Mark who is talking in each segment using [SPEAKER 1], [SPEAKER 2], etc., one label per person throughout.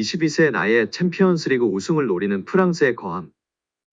[SPEAKER 1] 22세 나이에 챔피언스리그 우승을 노리는 프랑스의 거함.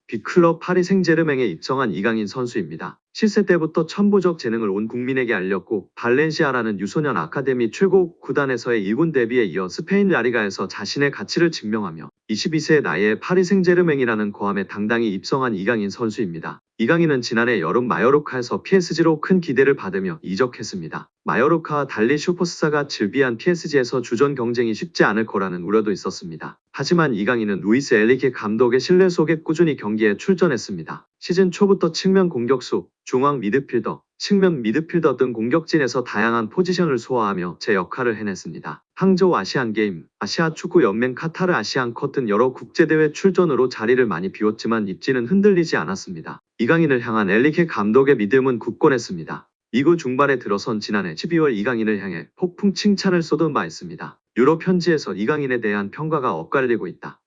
[SPEAKER 1] 빅클럽 파리 생제르맹에 입성한 이강인 선수입니다. 실세 때부터 천부적 재능을 온 국민에게 알렸고 발렌시아라는 유소년 아카데미 최고 구단에서의 1군 데뷔에 이어 스페인 라리가에서 자신의 가치를 증명하며 22세 나이에 파리 생제르맹이라는 거함에 당당히 입성한 이강인 선수입니다. 이강인은 지난해 여름 마요르카에서 PSG로 큰 기대를 받으며 이적했습니다. 마요르카와 달리 슈퍼스타가 즐비한 PSG에서 주전 경쟁이 쉽지 않을 거라는 우려도 있었습니다. 하지만 이강인은 루이스 엘리케 감독의 신뢰 속에 꾸준히 경기에 출전했습니다. 시즌 초부터 측면 공격수, 중앙 미드필더, 측면 미드필더 등 공격진에서 다양한 포지션을 소화하며 제 역할을 해냈습니다. 항저우 아시안 게임, 아시아 축구 연맹 카타르 아시안컵 등 여러 국제대회 출전으로 자리를 많이 비웠지만 입지는 흔들리지 않았습니다. 이강인을 향한 엘리케 감독의 믿음은 굳건했습니다. 미국 중반에 들어선 지난해 12월 이강인을 향해 폭풍 칭찬을 쏟은 바 있습니다. 유럽 현지에서 이강인에 대한 평가가 엇갈리고 있다.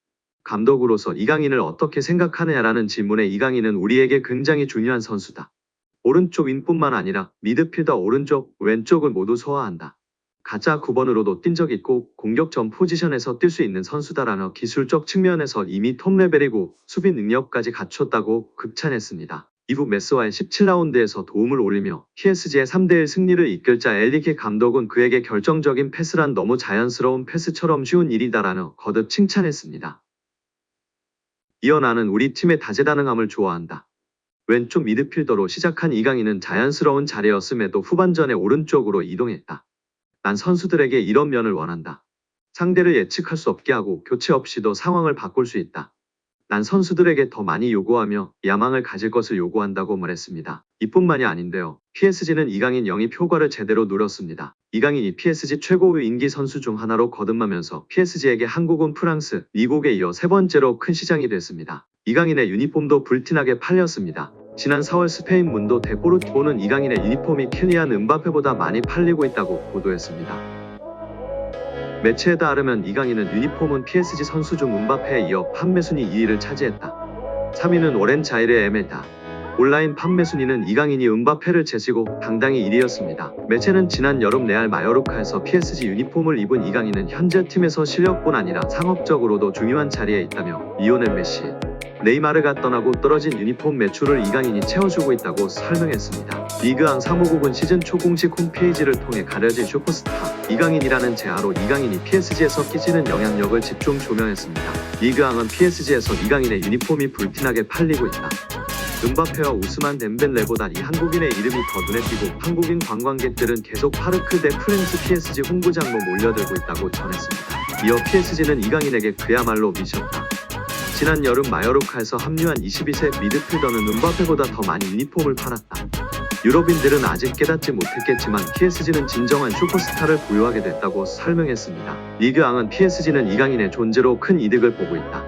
[SPEAKER 1] 감독으로서 이강인을 어떻게 생각하느냐라는 질문에 이강인은 우리에게 굉장히 중요한 선수다. 오른쪽 윙뿐만 아니라 미드필더 오른쪽, 왼쪽을 모두 소화한다. 가짜 9번으로도 뛴 적 있고 공격 전 포지션에서 뛸 수 있는 선수다라며 기술적 측면에서 이미 톱 레벨이고 수비 능력까지 갖췄다고 극찬했습니다. 이후 메스와의 17라운드에서 도움을 올리며 PSG의 3대1 승리를 이끌자 엘리케 감독은 그에게 결정적인 패스란 너무 자연스러운 패스처럼 쉬운 일이다라며 거듭 칭찬했습니다. 이어 나는 우리 팀의 다재다능함을 좋아한다. 왼쪽 미드필더로 시작한 이강인은 자연스러운 자리였음에도 후반전에 오른쪽으로 이동했다. 난 선수들에게 이런 면을 원한다. 상대를 예측할 수 없게 하고 교체 없이도 상황을 바꿀 수 있다. 난 선수들에게 더 많이 요구하며 야망을 가질 것을 요구한다고 말했습니다. 이뿐만이 아닌데요. PSG는 이강인 영입 효과를 제대로 누렸습니다. 이강인이 PSG 최고의 인기 선수 중 하나로 거듭나면서 PSG에게 한국은 프랑스, 미국에 이어 세 번째로 큰 시장이 됐습니다. 이강인의 유니폼도 불티나게 팔렸습니다. 지난 4월 스페인 문도 데포르티보는 이강인의 유니폼이 킬리안 은바페보다 많이 팔리고 있다고 보도했습니다. 매체에 따르면 이강인은 유니폼은 PSG 선수 중 은바페에 이어 판매 순위 2위를 차지했다. 3위는 오렌 자이르의 에메다. 온라인 판매 순위는 이강인이 은바페를 제치고 당당히 1위였습니다. 매체는 지난 여름 레알 마요르카에서 PSG 유니폼을 입은 이강인은 현재 팀에서 실력뿐 아니라 상업적으로도 중요한 자리에 있다며 리오넬 메시, 네이마르가 떠나고 떨어진 유니폼 매출을 이강인이 채워주고 있다고 설명했습니다. 리그앙 사무국은 시즌 초 공식 홈페이지를 통해 가려진 슈퍼스타 이강인이라는 제하로 이강인이 PSG에서 끼치는 영향력을 집중 조명했습니다. 리그앙은 PSG에서 이강인의 유니폼이 불티나게 팔리고 있다. 은바페와 우스만 덴벨레보다 이 한국인의 이름이 더 눈에 띄고 한국인 관광객들은 계속 파르크 대 프렌스 PSG 홍보장로 몰려들고 있다고 전했습니다. 이어 PSG는 이강인에게 그야말로 미쳤다. 지난 여름 마요르카에서 합류한 22세 미드필더는 은바페보다 더 많이 유니폼을 팔았다. 유럽인들은 아직 깨닫지 못했겠지만 PSG는 진정한 슈퍼스타를 보유하게 됐다고 설명했습니다. 리그앙은 PSG는 이강인의 존재로 큰 이득을 보고 있다.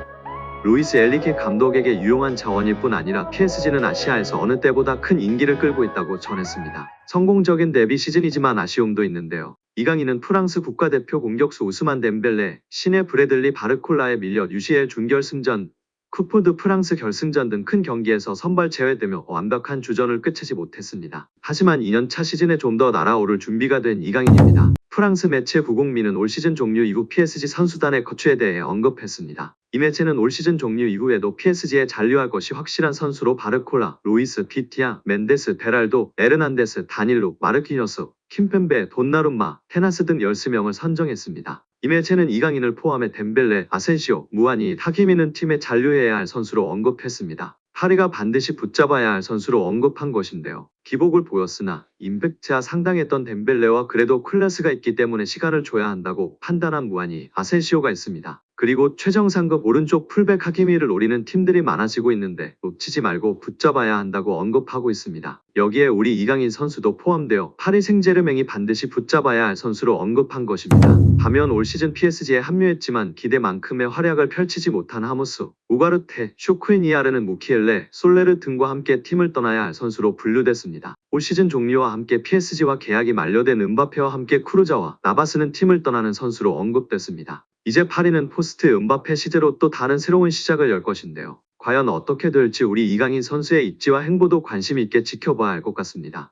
[SPEAKER 1] 루이스 엘리케 감독에게 유용한 자원일 뿐 아니라 PSG는 아시아에서 어느 때보다 큰 인기를 끌고 있다고 전했습니다. 성공적인 데뷔 시즌이지만 아쉬움도 있는데요. 이강인은 프랑스 국가대표 공격수 우스만 덴벨레, 신의 브래들리 바르콜라에 밀려 유시엘 준결승전, 쿠푸드 프랑스 결승전 등 큰 경기에서 선발 제외되며 완벽한 주전을 끝내지 못했습니다. 하지만 2년차 시즌에 좀 더 날아오를 준비가 된 이강인입니다. 프랑스 매체 구공미는 올 시즌 종료 이후 PSG 선수단의 거취에 대해 언급했습니다. 이 매체는 올 시즌 종료 이후에도 PSG에 잔류할 것이 확실한 선수로 바르콜라, 루이스, 비티아, 멘데스, 베랄도, 에르난데스, 다닐로, 마르키녀스, 킴펜베, 돈나룸마, 테나스 등 13명을 선정했습니다. 이 매체는 이강인을 포함해 덴벨레, 아센시오, 무아니, 타키미는 팀에 잔류해야 할 선수로 언급했습니다. 파리가 반드시 붙잡아야 할 선수로 언급한 것인데요. 기복을 보였으나 임팩트가 상당했던 덴벨레와 그래도 클래스가 있기 때문에 시간을 줘야 한다고 판단한 무안이 아센시오가 있습니다. 그리고 최정상급 오른쪽 풀백 하키미를 노리는 팀들이 많아지고 있는데 놓치지 말고 붙잡아야 한다고 언급하고 있습니다. 여기에 우리 이강인 선수도 포함되어 파리 생제르맹이 반드시 붙잡아야 할 선수로 언급한 것입니다. 반면 올 시즌 PSG에 합류했지만 기대만큼의 활약을 펼치지 못한 하무스, 우가르테, 쇼크이니아르는 무키엘레, 솔레르 등과 함께 팀을 떠나야 할 선수로 분류됐습니다. 올 시즌 종료와 함께 PSG와 계약이 만료된 은바페와 함께 크루자와 나바스는 팀을 떠나는 선수로 언급됐습니다. 이제 파리는 포스트 은바페 시대로 또 다른 새로운 시작을 열 것인데요. 과연 어떻게 될지 우리 이강인 선수의 입지와 행보도 관심 있게 지켜봐야 할 것 같습니다.